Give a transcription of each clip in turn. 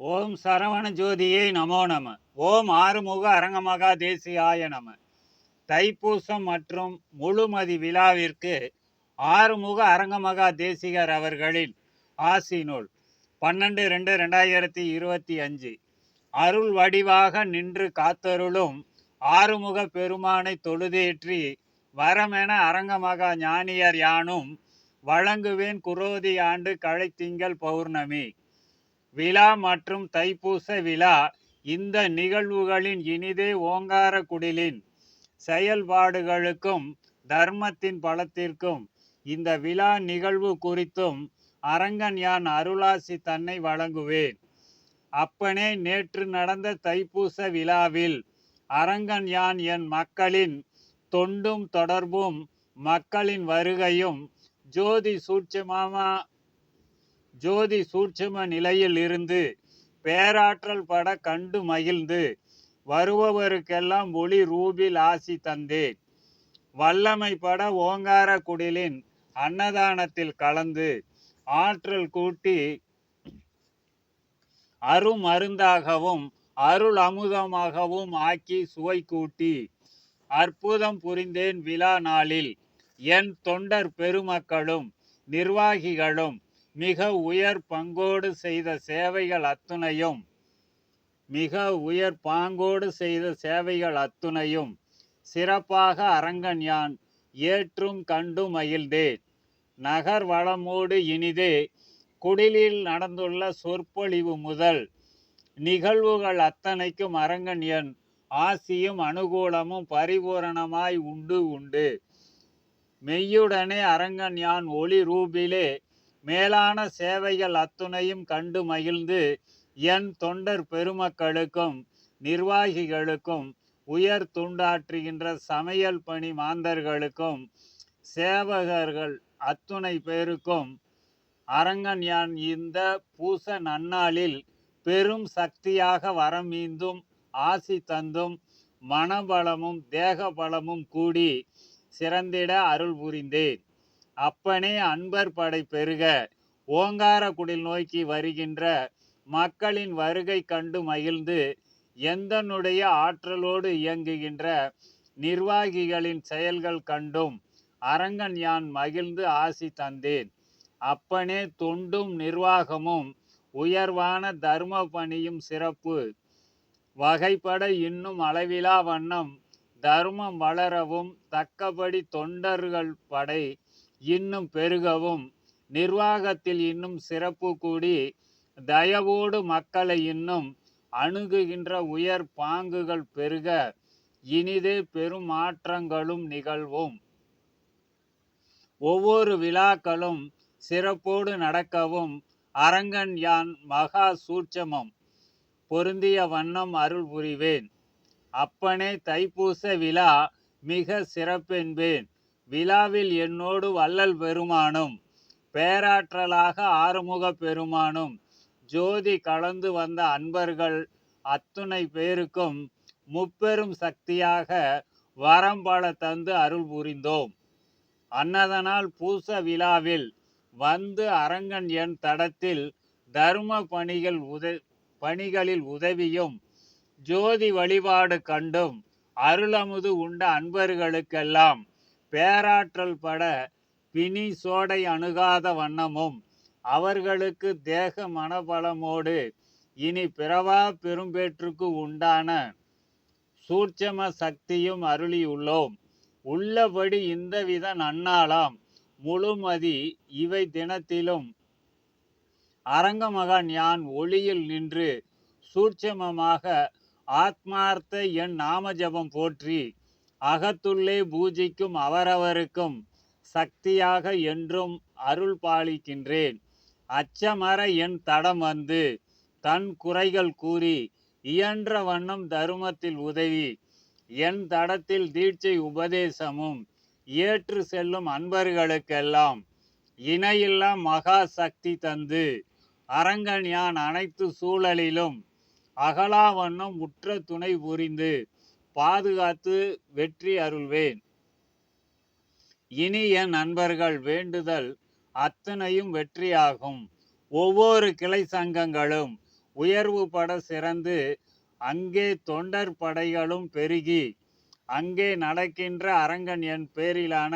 ஓம் சரவண ஜோதியை நமோ நம. ஓம் ஆறுமுக அரங்கமகா தேசியாய நம. தைப்பூசம் மற்றும் முழுமதி விழாவிற்கு ஆறுமுக அரங்கமகா தேசிகர் அவர்களின் ஆசி நூல் பன்னெண்டு ரெண்டு ரெண்டாயிரத்தி இருபத்தி அஞ்சு. அருள் வடிவாக நின்று காத்தருளும் ஆறுமுக பெருமானை தொழுதேற்றி வரமென அரங்கமகா ஞானியர் யானும் வழங்குவேன் குரோதி ஆண்டு கழைத்திங்கள் பௌர்ணமி. விழா மற்றும் தைப்பூச விழா இந்த நிகழ்வுகளின் இனிதே ஓங்கார குடிலின் செயல்பாடுகளுக்கும் தர்மத்தின் பலத்திற்கும் இந்த விழா நிகழ்வு குறித்தும் அரங்கன் யான் அருளாசி தன்னை வழங்குவேன். அப்பனே நேற்று நடந்த தைப்பூச விழாவில் அரங்கன் யான் என் மக்களின் தொண்டும் தொடர்பும் மக்களின் வருகையும் ஜோதி சூட்சமாமா ஜோதி சூட்சும நிலையில் இருந்து பேராற்றல் பட கண்டு மகிழ்ந்து வருபவருக்கெல்லாம் ஒளி ரூபில் ஆசி தந்தேன். வல்லமை பட ஓங்கார குடிலின் அன்னதானத்தில் கலந்து ஆற்றல் கூட்டி அருமருந்தாகவும் அருள் அமுதமாகவும் ஆக்கி சுவை கூட்டி அற்புதம் புரிந்தேன் விழா நாளில். என் தொண்டர் பெருமக்களும் நிர்வாகிகளும் மிக உயர் பங்கோடு செய்த சேவைகள் அத்துணையும். மிக உயர் பாங்கோடு செய்த சேவைகள் அத்துணையும். சிறப்பாக அரங்கன் யான் ஏற்றும் கண்டு மகிழ்ந்தேன் நகர் வளமோடு இனிதே. குடிலில் நடந்துள்ள சொற்பொழிவு முதல். நிகழ்வுகள் அத்தனைக்கும் அரங்கன் என் ஆசியும் அனுகூலமும் பரிபூரணமாய் உண்டு உண்டு. மெய்யுடனே அரங்கன் யான் ஒளி ரூபிலே மேலான சேவைகள் அத்துணையும் கண்டு மகிழ்ந்து என் தொண்டர் பெருமக்களுக்கும் நிர்வாகிகளுக்கும் உயர் துண்டாற்றுகின்ற சமையல் பணி மாந்தர்களுக்கும் சேவகர்கள் அத்துணை பேருக்கும் அரங்கன் யான் இந்த பூச நன்னாளில் பெரும் சக்தியாக வரமீந்தும் ஆசி தந்தும் மனபலமும் தேக பலமும் கூடி சிறந்திட அருள் புரிந்தேன். அப்பனே அன்பர் படை பெருக. ஓங்காரக்குடில் நோக்கி வருகின்ற மக்களின் வருகை கண்டு மகிழ்ந்து எந்தனுடைய ஆற்றலோடு இயங்குகின்ற நிர்வாகிகளின் செயல்கள் கண்டும் அரங்கன் யான் மகிழ்ந்து ஆசி தந்தேன். அப்பனே தொண்டும் நிர்வாகமும் உயர்வான தர்ம பணியும் சிறப்பு. வகைப்பட இன்னும் அளவிலா வண்ணம் தர்மம் வளரவும் தக்கபடி தொண்டர்கள் படை இன்னும் பெருகவும். நிர்வாகத்தில் இன்னும் சிறப்பு கூடி தயவோடு மக்களை இன்னும் அணுகுகின்ற உயர் பாங்குகள் பெருக. இனிதே பெரும் மாற்றங்களும் நிகழ்வும். ஒவ்வொரு விழாக்களும் சிறப்போடு நடக்கவும். அரங்கன் யான் மகா சூட்சமம். பொருந்திய வண்ணம் அருள் புரிவேன். அப்பனே தைப்பூச விழா மிக சிறப்பென்பேன். விழாவில் என்னோடு வள்ளல் பெருமானும் பேராற்றலாக ஆறுமுக பெருமானும் ஜோதி கலந்து வந்த அன்பர்கள் அத்துணை பேருக்கும் முப்பெரும் சக்தியாக வரம் பல தந்து அருள் புரிந்தோம். அன்னதனால் பூச விழாவில் வந்து அரங்கன் என் தடத்தில் தர்ம பணிகள் உத பணிகளில் உதவியும் ஜோதி வழிபாடு கண்டும் அருளமுது உண்ட அன்பர்களுக்கெல்லாம். பேராற்றல் பட பிணி சோடை அணுகாத வண்ணமும் அவர்களுக்கு தேக மனபலமோடு இனி பிறவா பெரும்பேற்றுக்கு உண்டான சூட்சம சக்தியும் அருளியுள்ளோம். உள்ளபடி இந்தவித நன்னாளாம். முழுமதி இவை தினத்திலும் அரங்கமகன் யான் ஒளியில் நின்று சூட்சமமாக ஆத்மார்த்த என் நாமஜபம் போற்றி. அகத்துள்ளே பூஜிக்கும் அவரவருக்கும் சக்தியாக என்றும் அருள் பாலிக்கின்றேன். அச்சமர என் தடம் வந்து தன் குறைகள் கூறி இயன்ற வண்ணம் தருமத்தில் உதவி. என் தடத்தில் தீட்சை உபதேசமும் ஏற்று செல்லும் அன்பர்களுக்கெல்லாம் இணையில்லா மகா சக்தி தந்து அரங்கன் யான் அனைத்து சூழலிலும் அகலாவண்ணம் உற்ற துணை புரிந்து பாதுகாத்து வெற்றி அருள்வேன். இனி என் நண்பர்கள் வேண்டுதல் அத்தனையும் வெற்றியாகும். ஒவ்வொரு கிளை சங்கங்களும் உயர்வுபட சிறந்து அங்கே தொண்டர் படைகளும் பெருகி அங்கே நடக்கின்ற அரங்கன் என் பேரிலான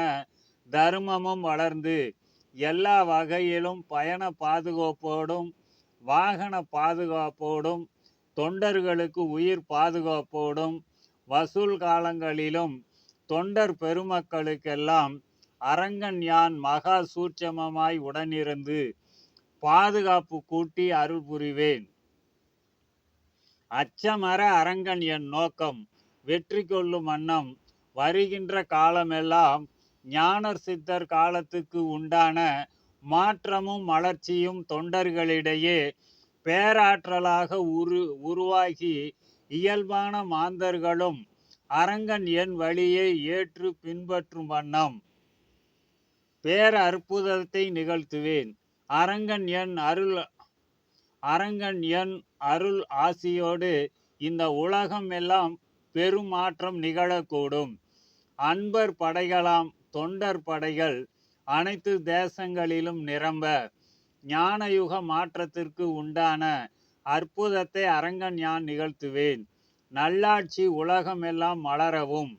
தர்மமும் வளர்ந்து எல்லா வகையிலும் பயண பாதுகாப்போடும் வாகன பாதுகாப்போடும் தொண்டர்களுக்கு உயிர் பாதுகாப்போடும் வசூல் காலங்களிலும் தொண்டர் பெருமக்களுக்கெல்லாம் அரங்கன் யான் மகா சூட்சமமாய் உடனிருந்து பாதுகாப்பு கூட்டி அருள் புரிவேன். அச்சமர அரங்கன் என் நோக்கம் வெற்றி கொள்ளும் வண்ணம் வருகின்ற காலமெல்லாம் ஞானர் சித்தர் காலத்துக்கு உண்டான மாற்றமும் வளர்ச்சியும் தொண்டர்களிடையே பேராற்றலாக உரு உருவாகி இயல்பான மாந்தர்களும் அரங்கன் என் வழியை ஏற்று பின்பற்றும் வண்ணம். பேர அற்புதத்தை நிகழ்த்துவேன். அரங்கன் என் அருள் அரங்கன் என் அருள் ஆசியோடு இந்த உலகம் எல்லாம் பெரும் மாற்றம் நிகழக்கூடும். அன்பர் படைகளாம் தொண்டர் படைகள் அனைத்து தேசங்களிலும் நிரம்ப ஞானயுக மாற்றத்திற்கு உண்டான அற்புதத்தை அரங்கன் யான் நிகழ்த்துவேன். நல்லாட்சி உலகமெல்லாம் மலரவும்.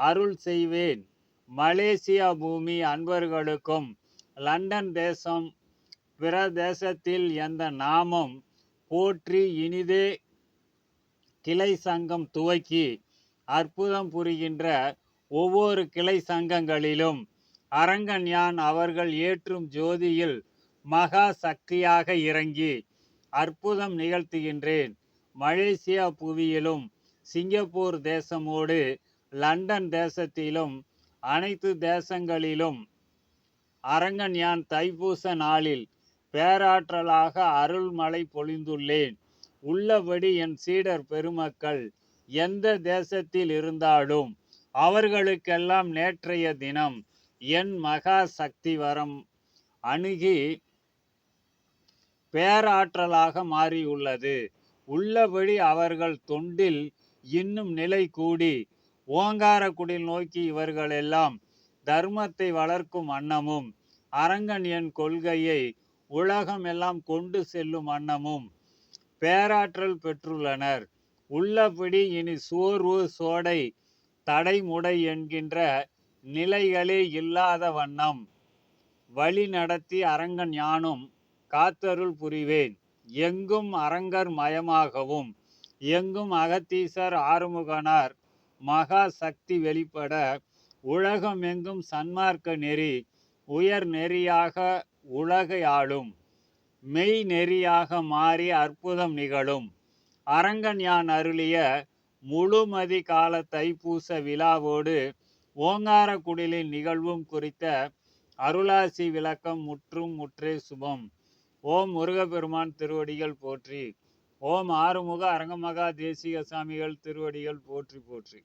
அருள் செய்வேன். மலேசியா பூமி அன்பர்களுக்கும் லண்டன் தேசம் பிற தேசத்தில் எந்த நாமம் போற்றி இனிதே கிளை சங்கம் துவக்கி அற்புதம் புரிகின்ற ஒவ்வொரு கிளை சங்கங்களிலும் அரங்கன் யான் அவர்கள் ஏற்றும் ஜோதியில் மகா சக்தியாக இறங்கி அற்புதம் நிகழ்த்துகின்றேன். மலேசியா புவியிலும் சிங்கப்பூர் தேசமோடு லண்டன் தேசத்திலும் அனைத்து தேசங்களிலும். அரங்கன் யான் தைப்பூச நாளில் பேராற்றலாக அருள்மழை பொழிந்துள்ளேன். உள்ளபடி என் சீடர் பெருமக்கள் எந்த தேசத்தில் இருந்தாலும் அவர்களுக்கெல்லாம் நேற்றைய தினம் என் மகா சக்தி வரம் அணுகி பேராற்றலாக மாறியுள்ளது. உள்ளபடி அவர்கள் தொண்டில் இன்னும் நிலை கூடி ஓங்காரக்குடில் நோக்கி இவர்களெல்லாம் தர்மத்தை வளர்க்கும் வண்ணமும் அரங்கன் என் கொள்கையை உலகம் எல்லாம் கொண்டு செல்லும் வண்ணமும் பேராற்றல் பெற்றுள்ளனர். உள்ளபடி இனி சோர்வு சோடை தடைமுடை என்கின்ற நிலைகளே இல்லாத வண்ணம் வழி நடத்தி அரங்கன் யானும் காத்தருள் புரிவேன். எங்கும் அரங்கர் மயமாகவும் எங்கும் அகத்தீசர் ஆறுமுகனார் மகா சக்தி வெளிப்பட உலகம் எங்கும் சன்மார்க்க நெறி உயர் நெறியாக உலகை ஆளும் மெய் நெறியாக மாறி அற்புதம் நிகழும். அரங்கன் யான் அருளிய முழுமதி கால தைப்பூச விழாவோடு ஓங்கார குடிலின் நிகழ்வும் குறித்த அருளாசி விளக்கம் முற்றும் முற்றே சுபம். ஓம் முருகப்பெருமான் திருவடிகள் போற்றி. ஓம் ஆறுமுக அரங்கமகா தேசிக சாமிகள் திருவடிகள் போற்றி போற்றி.